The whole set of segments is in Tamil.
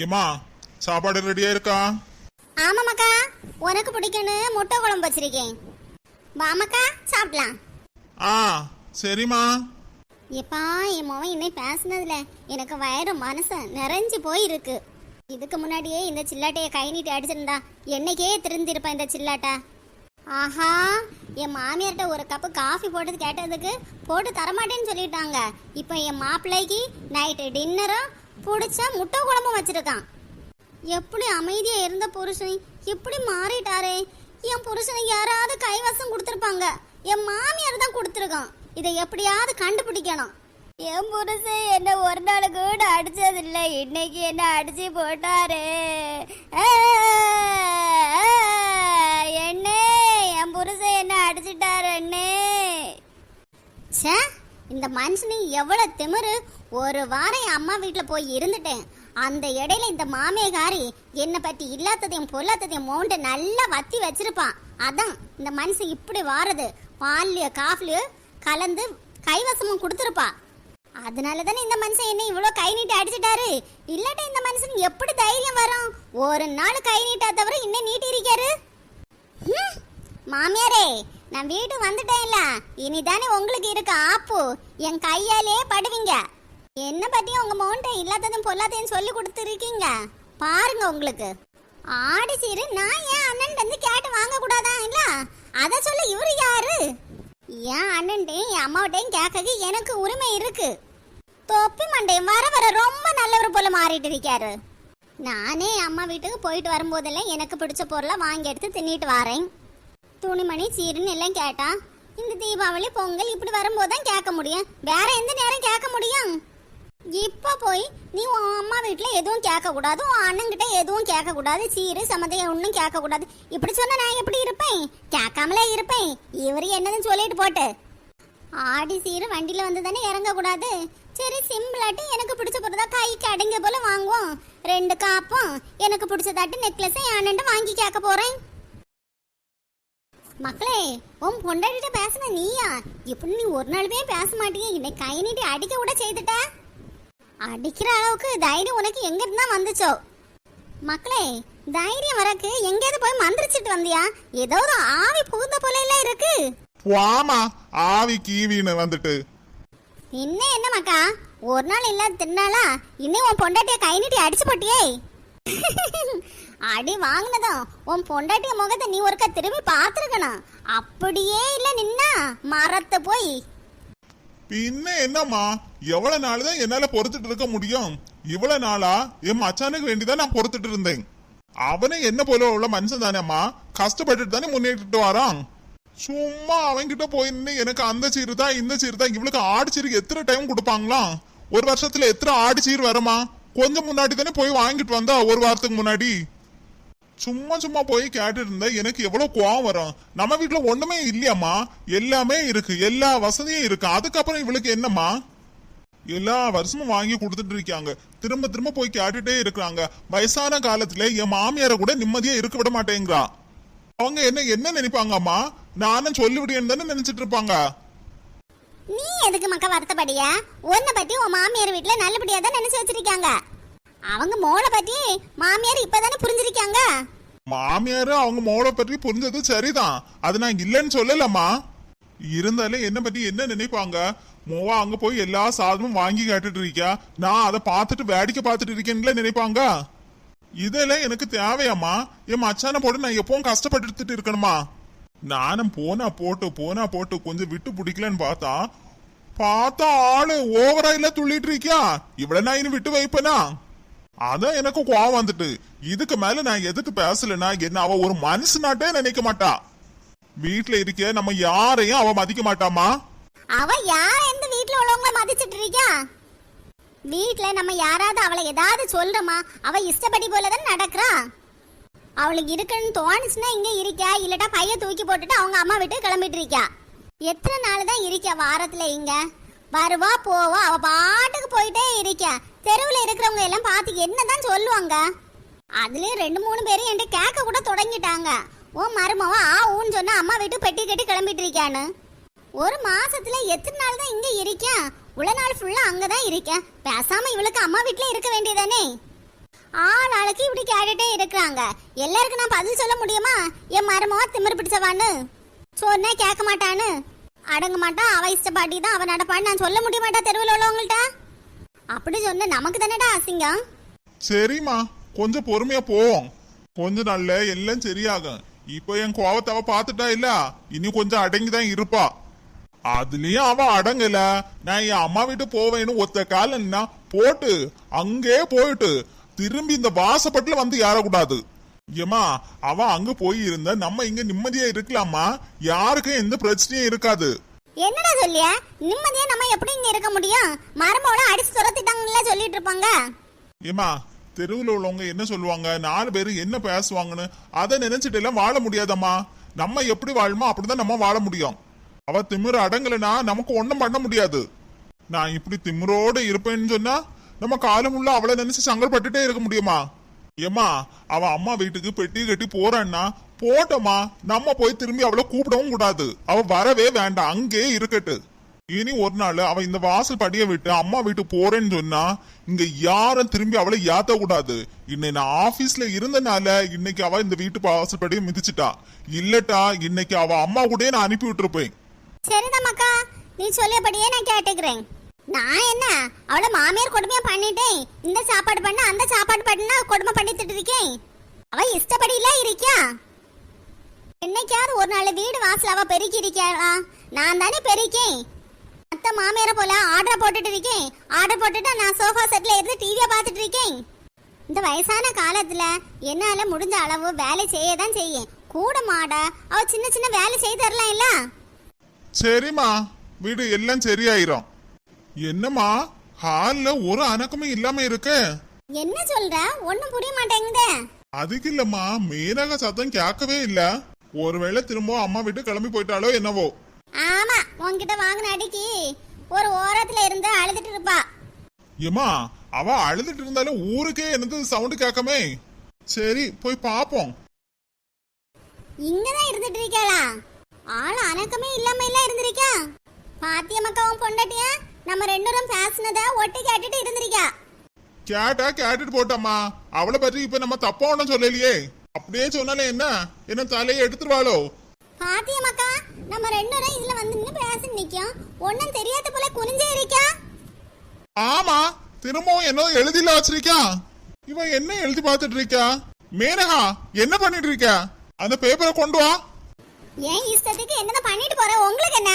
ஏமா சாப்பாடு ரெடியா இருக்கா ஆமாமாக்கா உனக்கு பிடிக்கும்னு முட்டை குழம்பு வச்சிருக்கேன். வாமாக்கா சாப்பிடலாம். ஆ சரிம்மா. எப்பா என் மகன் இன்னை பேசினதுல எனக்கு வயிறு மனசு நிறைஞ்சு போயிருக்கு. இதுக்கு முன்னாடியே இந்த சில்லாட்டைய கை நீட்டி அடிச்சிருந்தா என்னைக்கே திருந்திருப்பேன் இந்த சில்லாட்டை. ஆஹா என் மாமியார்ட்ட ஒரு கப்பு காஃபி போட்டு கேட்டதுக்கு போட்டு தரமாட்டேன்னு சொல்லிட்டாங்க. இப்போ என் மாப்பிள்ளைக்கு நைட்டு டின்னரும் பிடிச்ச முட்டை குழம்பும் வச்சிருக்கான். எப்படி அமைதியா இருந்த புருஷன் எப்படி மாறிட்டாரே? என் புருஷனை யாராவது கைவசம் கொடுத்துருப்பாங்க. என் மாமியார் தான் கொடுத்துருக்கான். இதை எப்படியாவது கண்டுபிடிக்கணும். என் புருஷன் என்ன ஒரு நாள் கூட அடிச்சதில்ல. இன்னைக்கு என்ன அடிச்சு போட்டாரு. என்னே என் புருஷன் என்ன அடிச்சிட்டாரு அண்ணே. ச்சே இந்த மனுஷனுக்கு எவ்வளவு திமிரு. ஒரு வாரம் என் அம்மா வீட்டில் போய் இருந்துட்டேன். அந்த இடையில இந்த மாமியகாரி என்னை பற்றி இல்லாததையும் பொல்லாததையும் மோண்டு நல்லா வத்தி வச்சிருப்பான். அதான் இந்த மனுஷன் இப்படி வாரது. பால்லையோ காஃப்லையோ கலந்து கைவசமும் கொடுத்துருப்பா. அதனால தானே இந்த மனுஷன் என்ன இவ்வளோ கை நீட்டி அடிச்சிட்டாரு. இல்லாட்ட இந்த மனுஷன் எப்படி தைரியம் வரும்? ஒரு நாள் கை நீட்டா தவிர இன்னும் நீட்டி இருக்காரு மாமியாரே நான் வீடு வந்துட்டேன்ல. இனிதானே உங்களுக்கு இருக்க ஆப்பு. என் கையாலே படுவீங்க. என்ன பத்தி உங்க மோன்ட்ட இல்லாததும் பொல்லாததையும் சொல்லி கொடுத்துருக்கீங்க. பாருங்க உங்களுக்கு. ஆடி சீரு நான் என் அண்ணன் வந்து கேட்டு வாங்க கூடாதா இல்ல? அத சொல்ல இவரு யாரு? என் அண்ணன்ட்டையும் என் அம்மாவிட்டையும் கேட்க எனக்கு உரிமை இருக்கு. தொப்பி மண்டையும் வர வர ரொம்ப நல்லவர் போல மாறிட்டு இருக்காரு. நானே அம்மா வீட்டுக்கு போயிட்டு வரும்போதெல்லாம் எனக்கு பிடிச்ச பொருளை வாங்கி எடுத்து தின்னிட்டு வரேன். துணிமணி சீருன்னு எல்லாம் கேட்டா இந்த தீபாவளி பொங்கல் இப்படி வரும்போது தான் கேட்க முடியும். வேற எந்த நேரம் கேட்க முடியும்? இப்போ போய் நீ உன் அம்மா வீட்டில் எதுவும் கேட்கக்கூடாது உன் அண்ணங்கிட்ட எதுவும் கேட்கக்கூடாது சீரு சம்மந்தைய ஒன்றும் கேட்கக்கூடாது இப்படி சொன்னா நான் எப்படி இருப்பேன்? கேட்காமலே இருப்பேன். இவர் என்னதுன்னு சொல்லிட்டு போட்டு. ஆடி சீரு வண்டியில் வந்து தானே இறங்கக்கூடாது. சரி சிம்பிளாட்டு எனக்கு பிடிச்ச பொருளா கைக்கு அடங்க போல வாங்குவோம். ரெண்டு காப்பும் எனக்கு பிடிச்சதாட்டு நெக்லஸை என் அண்ணன் வாங்கி கேட்க போறேன். மக்களே உன் பொண்டாட்டிட்ட பேசுன நீயா? இப்படி நீ ஒரு நாளுமே பேச மாட்டீங்க இன்னைக்கு கை நீட்டி அடிக்க கூட செய்துட்ட? அடிக்கிற அளவுக்கு தைரியம் உனக்கு எங்க இருந்தா வந்துச்சோ? மக்களே தைரியம் வரக்கு எங்கேயாவது போய் மந்திரிச்சிட்டு வந்தியா? ஏதோ ஒரு ஆவி புகுந்த போல இருக்கு. வாமா ஆவி கீவின்னு வந்துட்டு. இன்னும் என்ன மக்கா? ஒரு நாள் இல்லாத தின்னாளா இன்னும் உன் பொண்டாட்டிய கை நீட்டி அடிச்சு போட்டியே. அடி வாங்கினதும் உன் பொண்டாட்டிய முகத்தை நீ ஒருக்கா திரும்பி பார்த்துருக்கணும். அப்படியே இல்ல நின்னா மரத்து போய். பின்ன என்னம்மா? எவ்வளவு நாள் தான் என்னால பொறுத்துட்டு இருக்க முடியும்? இவ்வளவு நாளா என் மச்சானுக்கு வேண்டிதான் நான் பொறுத்துட்டு இருந்தேன். அவனே என்ன போல உள்ள மனுஷன் தானேம்மா கஷ்டப்பட்டுட்டு தானே முன்னேறிட்டு வரான். சும்மா அவன்கிட்ட போய் நின்று எனக்கு அந்த சீரு தான் இந்த சீரு தான் இவளுக்கு ஆடு சீருக்கு எத்தனை டைம் கொடுப்பாங்களாம்? ஒரு வருஷத்துல எத்தனை ஆடு சீர் வருமா? கொஞ்சம் முன்னாடி தானே போய் வாங்கிட்டு வந்தா ஒரு வாரத்துக்கு முன்னாடி? சும்மா சும்மா போய் கேட்டுட்டு இருந்தா எனக்கு எவ்வளவு கோவம் வரும். நம்ம வீட்டுல ஒண்ணுமே இல்லையாம்மா? எல்லாமே இருக்கு எல்லா வசதியும் இருக்கு. அதுக்கப்புறம் இவளுக்கு என்னம்மா? எல்லா வருஷமும் வாங்கி கொடுத்துட்டு இருக்காங்க. திரும்ப திரும்ப போய் கேட்டுட்டே இருக்கிறாங்க. வயசான காலத்துல என் மாமியார கூட நிம்மதியா இருக்க விட மாட்டேங்கிறா. அவங்க என்ன என்ன நினைப்பாங்கம்மா? நானும் சொல்லிவிடுன்னு தானே நினைச்சிட்டு இருப்பாங்க. நீ எதுக்கு மக்கா வருத்தப்படியா? உன்னை பத்தி உன் மாமியார் வீட்டுல நல்லபடியா தான் நினைச்சு வச்சிருக்காங்க. அவங்க மோளை பத்தி மாமியார் இப்பதானே புரிஞ்சிருக்காங்க? மாமியாரு அவங்க மோளை பற்றி புரிஞ்சது சரிதான். அது நான் இல்லைன்னு சொல்லலம்மா. இருந்தாலும் என்ன பத்தி என்ன நினைப்பாங்க? மோவா அங்க போய் எல்லா சாதனமும் வாங்கி கேட்டுட்டு இருக்கியா நான் அதை பார்த்துட்டு வேடிக்கை பார்த்துட்டு இருக்கேன்ல நினைப்பாங்க இதெல்லாம் எனக்கு தேவையாம்மா என் மச்சான போட்டு நான் எப்பவும் கஷ்டப்பட்டுட்டு இருக்கணுமா நானும் போனா போட்டு போனா போட்டு கொஞ்சம் விட்டு பிடிக்கலன்னு பார்த்தா பார்த்தா ஆளு ஓவரா இல்ல துள்ளிட்டு இருக்கியா இவ்வளவு நான் இனி விட்டு வைப்பேனா அதான் எனக்கு கோவம் வந்துட்டு இதுக்கு மேல நான் எதுக்கு பேசலன்னா என்ன அவ ஒரு மனுஷனாட்டே நினைக்க மாட்டா வீட்டுல இருக்க நம்ம யாரையும் அவ மதிக்க மாட்டாமா அவ யார் எந்த வீட்ல உள்ளவங்கள மதிச்சிட்டு இருக்கா வீட்ல நம்ம யாராவது அவளை ஏதாவது சொல்றோமா? அவ இஷ்டப்படி போலதான் நடக்கிறா? அவளுக்கு இருக்குன்னு தோணுச்சுன்னா இங்க இருக்கா? இல்லட்டா பைய தூக்கி போட்டுட்டு அவங்க அம்மா விட்டு கிளம்பிட்டு இருக்கா எத்தனை நாள் தான் இருக்கா வாரத்துல இங்க? வருவா போவா அவ பாட்டுக்கு போயிட்டே இருக்கா. தெருவுல இருக்கிறவங்க எல்லாம் பார்த்து என்னதான் சொல்லுவாங்க? அதுலயும் ரெண்டு மூணு பேரும் என்கிட்ட கேட்க கூட தொடங்கிட்டாங்க. ஓ மருமவா ஆ ஊன்னு சொன்னா அம்மா வீட்டு பெட்டி கட்டி கிளம்பிட்டு இருக்கான்னு ஒரு மாசத்துல எத்தனை நாள் தான் இங்க இருக்கேன்? உள்ள நாள் ஃபுல்லா அங்கதான் இருக்கேன். பேசாம இவளுக்கு அம்மா வீட்ல இருக்க வேண்டியதானே? ஆள் ஆளுக்கு இப்படி கேட்டுட்டே இருக்கிறாங்க. எல்லாருக்கும் நான் பதில் சொல்ல முடியுமா? என் மரமோ திமிரு பிடிச்சவான்னு? சொன்னா கேட்க மாட்டான்னு? அடங்க மாட்டான் அவ இஷ்டப்பாட்டி தான் அவன் நடப்பான்னு நான் சொல்ல முடிய மாட்டா தெருவில் உள்ளவங்கள்ட்ட? அப்படி சொன்ன நமக்கு தானடா அசிங்கம்? சரிம்மா கொஞ்சம் பொறுமையா போவோம் கொஞ்ச நாள்ல எல்லாம் சரியாகும். இப்போ என் கோவத்தை அவ பாத்துட்டா இல்ல? இனி கொஞ்சம் அடங்கி தான் இருப்பா. அதுலயும் அவ அடங்கல. நான் என் அம்மா வீட்டு போவேன்னு ஒத்த காலன்னா போட்டு அங்கே போயிட்டு திரும்பி இந்த வாசப்பட்டுல வந்து ஏறக்கூடாது. ஏமா அவ அங்க போய் இருந்தா நம்ம இங்க நிம்மதியா இருக்கலாமா? யாருக்கும் எந்த பிரச்சனையும் இருக்காது. என்னடா சொல்லிய? நிம்மதியா நம்ம எப்படி இங்க இருக்க முடியும்? மருமவள அடிச்சு துரத்திட்டாங்கல்ல சொல்லிட்டு இருப்பாங்க. ஏமா தெருவில் உள்ளவங்க என்ன சொல்லுவாங்க? நாலு பேர் என்ன பேசுவாங்கன்னு அதை நினைச்சிட்டு எல்லாம் வாழ முடியாதம்மா. நம்ம எப்படி வாழுமோ அப்படிதான் நம்ம வாழ முடியும். அவ திமிரு அடங்கலைன்னா நமக்கு ஒண்ணும் பண்ண முடியாது. நான் இப்படி திமிரோடு இருப்பேன்னு சொன்னா நம்ம காலம் உள்ள அவளை நினைச்சு சங்கல்பட்டுட்டே இருக்க முடியுமா? ஏமா அவ அம்மா வீட்டுக்கு பெட்டி கட்டி போறான்னா போட்டோமா? நம்ம போய் திரும்பி அவளை கூப்பிடவும் கூடாது. அவ வரவே வேண்டாம் அங்கேயே இருக்கட்டு. இனி ஒரு நாள் அவ இந்த வாசல் படிய விட்டு அம்மா வீட்டுக்கு போறேன்னு சொன்னா இங்க யாரும் திரும்பி அவளை ஏத்த கூடாது. இன்னைக்கு நான் ஆபீஸ்ல இருந்தனால இன்னைக்கு அவ இந்த வீட்டு வாசல் படியை மிதிச்சிட்டா. இல்லட்டா இன்னைக்கு அவ அம்மா கூடயே நான் அனுப்பி விட்டுருப்பேன். சரிதாம்க்கா நீ சொல்லியபடியே நான் கேட்டுக்கிறேன். நான் என்ன? அவளை மாமியார் கொடுமையா பண்ணிட்டேன். இந்த சாப்பாடு பண்ண அந்த சாப்பாடு பண்ணா கொடுமை பண்ணிட்டு இருக்கேன். அவ இஷ்டப்படியில இருக்கியா? என்னைக்காவது ஒரு நாள் வீடு வாசல் அவ பெருக்கி இருக்கியா நான் தானே பெருக்கேன். அத்தை மாமியார போல ஆர்டர் போட்டுட்டு இருக்கேன். ஆர்டர் போட்டுட்டு நான் சோஃபா செட்ல இருந்து டிவியை பார்த்துட்டு இருக்கேன். இந்த வயசான காலத்துல என்னால முடிஞ்ச அளவு வேலை செய்ய தான் செய்யும் கூட மாட அவ சின்ன சின்ன வேலை செய்து தரலாம் இல்லை சரிம்மா வீடு எல்லாம் சரியாயிரும். என்னம்மா ஹால்ல ஒரு அணக்கமும் இல்லாம இருக்கு? என்ன சொல்ற? ஒண்ணும் புரிய மாட்டேங்குதே. அதுக்கு இல்லம்மா மீனக சத்தம் கேட்கவே இல்ல. ஒருவேளை திரும்ப அம்மா வீட்டு கிளம்பி போயிட்டாலோ என்னவோ. ஆமா உன்கிட்ட வாங்கின அடிக்கு ஒரு ஓரத்துல இருந்து அழுதுட்டு இருப்பா. ஏமா அவ அழுதுட்டு இருந்தாலும் ஊருக்கே என்னது சவுண்ட் கேட்கமே. சரி போய் பாப்போம். இங்கதான் இருந்துட்டு இருக்காளா? ஆள் அணக்கமே இல்லாம இல்ல இருந்திருக்கா பாத்திய மக்கவும் பொண்டாட்டியா? நம்ம ரெண்டரும் பேசினத ஒட்டி கேட்டுட்டு இருந்திருக்கா கேட்டா கேட்டுட்டு போட்டம்மா. அவளை பற்றி இப்ப நம்ம தப்பா ஒண்ணும் சொல்லலையே. அப்படியே சொன்னாலே என்ன? என்ன தலையை எடுத்துருவாளோ? பாத்திய மக்கா நம்ம ரெண்டரும் இதுல வந்து நின்னு பேசி நிக்கும் ஒண்ணும் தெரியாத போல குனிஞ்சே இருக்கா? ஆமா திரும்பவும் என்ன எழுதில வச்சிருக்கா இவன் என்ன எழுதி பார்த்துட்டு இருக்கா? மேனகா என்ன பண்ணிட்டு இருக்க? அந்த பேப்பரை கொண்டு வா. ஏன் இஷ்டத்துக்கு என்னதான் பண்ணிட்டு போற? உங்களுக்கு என்ன?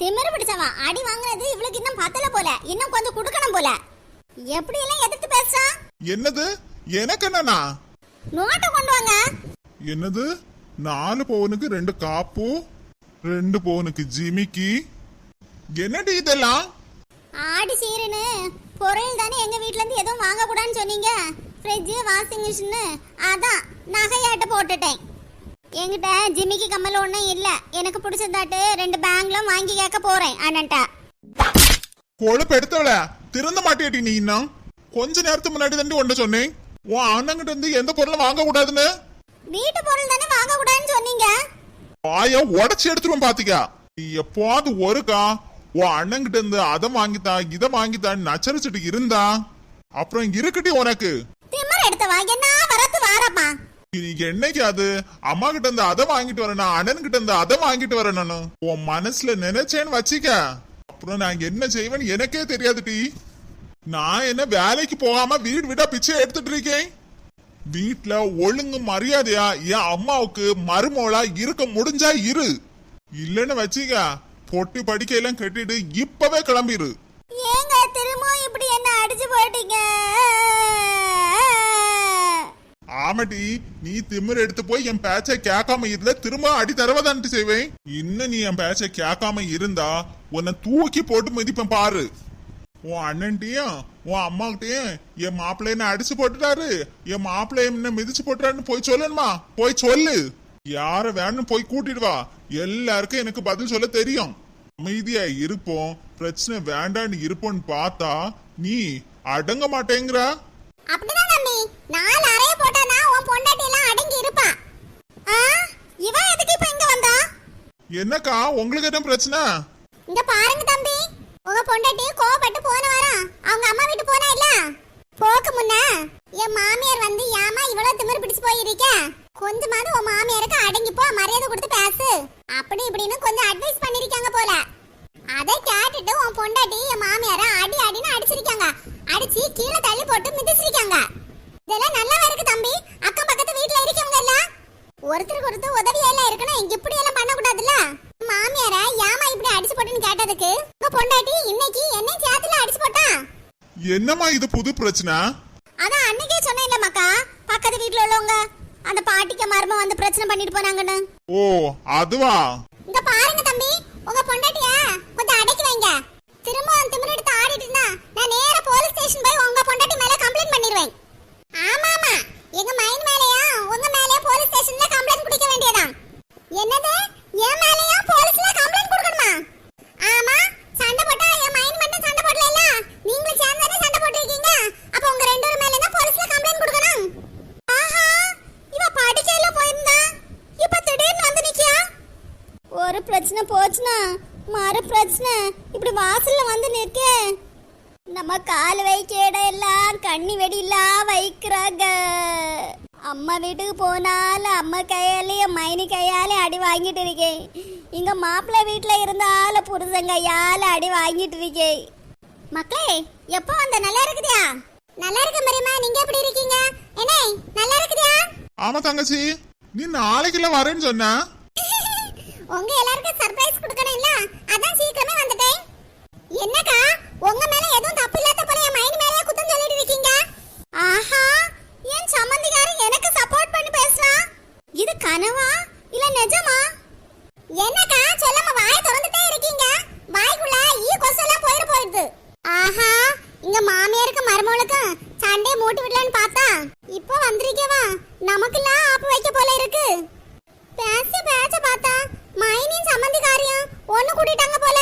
திமிரு பிடிச்சவா? அடி வாங்குனது இவளுக்கு இன்னும் பத்தல போல. இன்னும் கொஞ்சம் குடுக்கணும் போல. எப்படி எல்லாம் எதிர்த்து பேசுறா? என்னது? எனக்கு என்னண்ணா? நோட்டை கொண்டு வாங்க. என்னது? நாலு பவுனுக்கு ரெண்டு காப்பு ரெண்டு பவுனுக்கு ஜிமிக்கி. என்னடி இதெல்லாம்? ஆடி சீருன்னு பொருள் தானே எங்க வீட்ல இருந்து எதுவும் வாங்க கூடாதுன்னு சொன்னீங்க. ஃப்ரிட்ஜ் வாஷிங் மிஷின் அதான் நகையாட்ட போட்டுட்டேன். என்கிட்ட ஜிமிக்கி கம்மல் ஒன்றும் இல்லை. எனக்கு பிடிச்சதாட்டு ரெண்டு பேங்க்லும் வாங்கி கேட்க போறேன் அண்ணன்ட்ட. கொழுப்பு எடுத்தவள திருந்த மாட்டியாட்டி நீ இன்னும்? கொஞ்ச நேரத்துக்கு முன்னாடி தாண்டி ஒன்ன சொன்னேன். உன் அண்ணங்கிட்ட இருந்து எந்த பொருளும் வாங்க கூடாதுன்னு வீட்டு பொருள் தானே வாங்க கூடாதுன்னு சொன்னீங்க? வாய உடச்சி எடுத்துருவோம் பாத்திக்கா எப்போது ஒருக்கா உன் அண்ணங்கிட்ட இருந்து அதை வாங்கித்தா இதை வாங்கித்தான்னு நச்சரிச்சுட்டு இருந்தா. அப்புறம் இருக்கட்டி உனக்கு. திமிர் எடுத்தவா என்ன வரத்து வாரப்பா? நீ என்னைக்கு அது? அம்மா கிட்ட இருந்து அதை வாங்கிட்டு வரணும் அண்ணன் கிட்ட இருந்து அதை வாங்கிட்டு வரணும் உன் மனசுல நினைச்சேன்னு வச்சிக்க. அப்புறம் நான் என்ன செய்வேன்னு எனக்கே தெரியாது டி. நான் என்ன வேலைக்கு போகாம வீடு விட பிச்சை எடுத்துட்டு இருக்கேன்? வீட்டுல ஒழுங்கு மரியாதையா என் அம்மாவுக்கு மருமோளா இருக்க முடிஞ்சா இரு. இல்லன்னு வச்சிக்க பொட்டி படிக்கையெல்லாம் கட்டிட்டு இப்பவே கிளம்பிடு ஏங்க திரும்ப இப்படி என்ன அடிச்சு போயிட்டீங்க? ஆமாடி நீ திமிர் எடுத்து போய் என் பேச்சை கேட்காம இருந்தா திரும்ப அடி தரவதான்ட்டு செய்வேன். இன்னும் நீ என் பேச்சை கேட்காம இருந்தா உன்னை தூக்கி போட்டு மிதிப்பேன் பாரு. உன் அண்ணன்ட்டையும் உன் அம்மாக்கிட்டையும் என் மாப்பிள்ளை என்ன அடிச்சு போட்டுட்டாரு. என் மாப்பிள்ளை என்ன மிதிச்சு போட்டுறாருன்னு போய் சொல்லணுமா போய் சொல்லு. யார வேணும் போய் கூட்டிட்டு வா. எல்லாருக்கும் எனக்கு பதில் சொல்ல தெரியும். அமைதியா இருப்போம். பிரச்சனை வேண்டான்னு இருப்போம்னு பார்த்தா நீ அடங்க மாட்டேங்கிற. அப்படிதான் தம்பி. நாலு அறைய போட்டானா உன் பொண்டாட்டி எல்லாம் அடங்கி இருப்பா. ஆ? இவன் எதுக்கு இப்ப இங்க வந்தா? என்னக்கா உங்களுக்கு என்ன பிரச்சனை? இங்க பாருங்க தம்பி. உங்க பொண்டாட்டி கோவப்பட்டு போன வாரம் அவங்க அம்மா வீட்டு போனா இல்ல? போக்கு முன்ன என் மாமியார் வந்து ஏமா இவ்வளவு திமிரு பிடிச்சு போயிருக்க? கொஞ்சமாவது உன் மாமியாருக்கு அடங்கி போ மரியாதை கொடுத்து பேசு. அப்படி இப்படின்னு கொஞ்சம் அட்வைஸ் பண்ணிருக்காங்க போல. அதை கேட்டுட்டு உன் பொண்டாட்டி என் மாமியார அடி அடின்னு அடிச்சிருக்காங்க. அடிச்சு கீழே தள்ளி போட்டு மிதிச்சிருக்காங்க. இதெல்லாம் நல்லாவா இருக்கு தம்பி. அக்கம் பக்கத்து வீட்ல இருக்கவங்க எல்லாம் ஒருத்தருக்கு ஒருத்தர் உதவியா எல்லாம் இருக்கணும் இப்படி எல்லாம் பண்ண கூடாதுல்ல மாமியார ஏமா இப்படி அடிச்சு போட்டுன்னு கேட்டதுக்கு? உங்க பொண்டாட்டி இன்னைக்கு என்ன சேர்த்துல அடிச்சு போட்டா? என்னம்மா இது புது பிரச்சனை? அதான் அன்னைக்கே சொன்னேன்ல மக்கா. பக்கத்து வீட்ல உள்ளவங்க அந்த பாட்டிக்கு மர்மம் வந்து பிரச்சனை பண்ணிட்டு போனாங்கன்னு. ஓ அதுவா? இங்க பாருங்க தம்பி. உங்க பொண்டாட்டிய? கொஞ்சம் திரும்ப அந்த திரும்பவும் திமிரு எடுத்து ஆடிட்டு இருந்தா நான் நேர போலீஸ் ஸ்டேஷன் போய் உங்க பொண்டாட்டி மேல கம்ப்ளைண்ட் பண்ணிடுவேன். ஆமாமா. எங்க மைன் மேலயா? உங்க மேலயா போலீஸ் ஸ்டேஷன்ல கம்ப்ளைண்ட் கொடுக்க வேண்டியதான் என்னது? என் மேலயா? போலீஸ்ல கம்ப்ளைண்ட் கொடுக்கணுமா? ஆமா. சண்டை போட்டா என் மைன் மட்டும் சண்டை போடல நீங்களும் சேர்ந்தானே சண்டை போட்டிருக்கீங்க? அப்ப உங்க ரெண்டு பேரும் மேல தான் போலீஸ்ல கம்ப்ளைண்ட் கொடுக்கணும். ஆஹா. இவ படிக்கையில போயிருந்தா. இப்ப திடீர்னு வந்து நிக்கியா? ஒரு பிரச்சனை போச்சுன்னா மறு பிரச்சனை. இப்படி வாசல்ல வந்து நிற்க. நம்ம கால் வைக்க இடம் எல்லாம் கண்ணி வெடிலாம் வைக்கிறாங்க. அம்மா வீட்டுக்கு போனாலும் அம்மா கையாலேயும் மைனி கையாலே அடி வாங்கிட்டு இருக்கேன். இங்க மாப்பிள்ளை வீட்டுல இருந்தாலும் புருஷன் கையால அடி வாங்கிட்டு இருக்கேன். மக்களே எப்போ வந்த? நல்லா இருக்குதியா? நல்லா இருக்க மரியமா நீங்க எப்படி இருக்கீங்க? என்ன நல்லா இருக்குதியா? ஆமா தங்கச்சி நீ நாளைக்குள்ள வரேன்னு சொன்ன. உங்க எல்லாருக்கும் சர்ப்ரைஸ் கொடுக்கணும் இல்ல? அதான் சீக்கிரமே வந்துட்டேன். என்னக்கா? உங்க மேல எதுவும் தப்பு இல்லாத போல என் மைண்ட் மேல குத்தம் சொல்லிட்டு இருக்கீங்க? ஆஹா என் சம்பந்திக்காரன் எனக்கு சப்போர்ட் பண்ணி பேசுறான் இது கனவா இல்ல நிஜமா? என்னக்கா சொல்லாம வாய் திறந்துட்டே இருக்கீங்க? வாய்க்குள்ள ஈ கொசெல்லாம் போயிட போயிடுது. ஆஹா இங்க மாமியாருக்கு மருமகளுக்கும் சண்டே மூட்டு விடலான்னு பார்த்தா இப்போ வந்திருக்கேவா? நமக்குலாம் ஆப்பு வைக்க போல இருக்கு. பேச மைனின் சம்மந்திக்காரியம் ஒன்னு கூட்டிட்டாங்க போல.